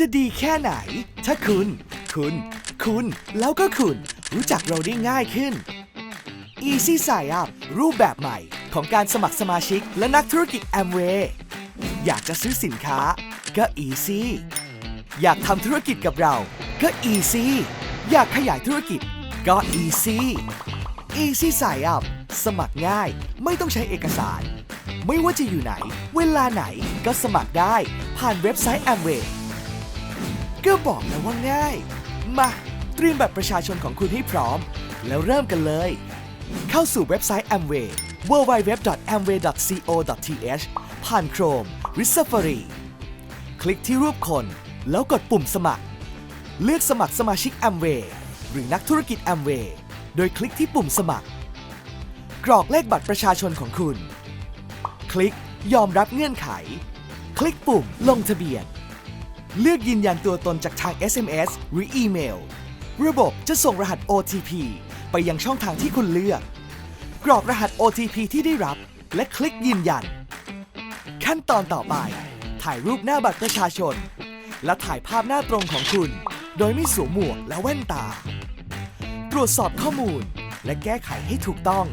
จะดีแค่ไหน ถ้าคุณ คุณ คุณ แล้วก็คุณ รู้จักเราได้ง่ายขึ้น Easy Sign Up รูปแบบใหม่ของการสมัครสมาชิกและนักธุรกิจ Amway อยากจะซื้อสินค้าก็ Easy อยากทำธุรกิจกับเราก็ Easy อยากขยายธุรกิจก็ Easy Easy Sign Up สมัครง่ายไม่ต้องใช้เอกสาร ไม่ว่าจะอยู่ไหน เวลาไหนก็สมัครได้ผ่านเว็บไซต์ Amway ก็บอกแล้วว่าง่าย มาเตรียมบัตรประชาชนของคุณให้พร้อม แล้วเริ่มกันเลย เข้าสู่เว็บไซต์ Amway www.amway.co.th ผ่าน Chrome หรือ Safari คลิกที่รูปคน แล้วกดปุ่มสมัคร เลือกสมัครสมาชิก Amway หรือนักธุรกิจ Amway โดยคลิกที่ปุ่มสมัคร กรอกเลขบัตรประชาชนของคุณ คลิกยอมรับเงื่อนไข คลิกปุ่มลงทะเบียน เลือกยืนยันตัวตนจากทาง SMS หรืออีเมล ระบบจะส่งรหัส OTP ไปยังช่องทางที่คุณเลือก กรอกรหัส OTP ที่ได้รับ และคลิกยืนยัน ขั้นตอนต่อไป ถ่ายรูปหน้าบัตรประชาชน และถ่ายภาพหน้าตรงของคุณ โดยไม่สวมหมวกและแว่นตา ตรวจสอบข้อมูลและแก้ไขให้ถูกต้อง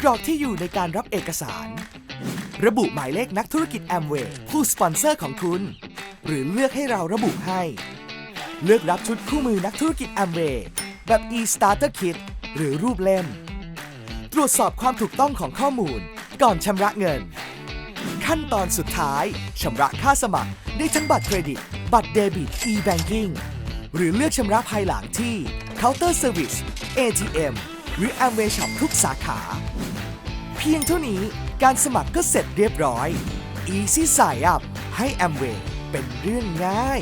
กรอกที่อยู่ในการรับเอกสาร ระบุหมายเลขนักธุรกิจ Amway ผู้สปอนเซอร์ของคุณ หรือเลือกให้เราระบุให้ เลือกรับชุดคู่มือนักธุรกิจ Amway แบบ e-starter kit หรือรูปเล่ม ตรวจสอบความถูกต้องของข้อมูล ก่อนชำระเงิน ขั้นตอนสุดท้ายชำระค่าสมัครได้ทั้งบัตรเครดิต บัตรเดบิต e-banking หรือเลือกชำระภายหลังที่ Counter Service ATM หรือ Amway Shop ทุกสาขา เพียงเท่านี้การสมัครก็เสร็จเรียบร้อย Easy Sign Up ให้ Amway เป็นเรื่องง่าย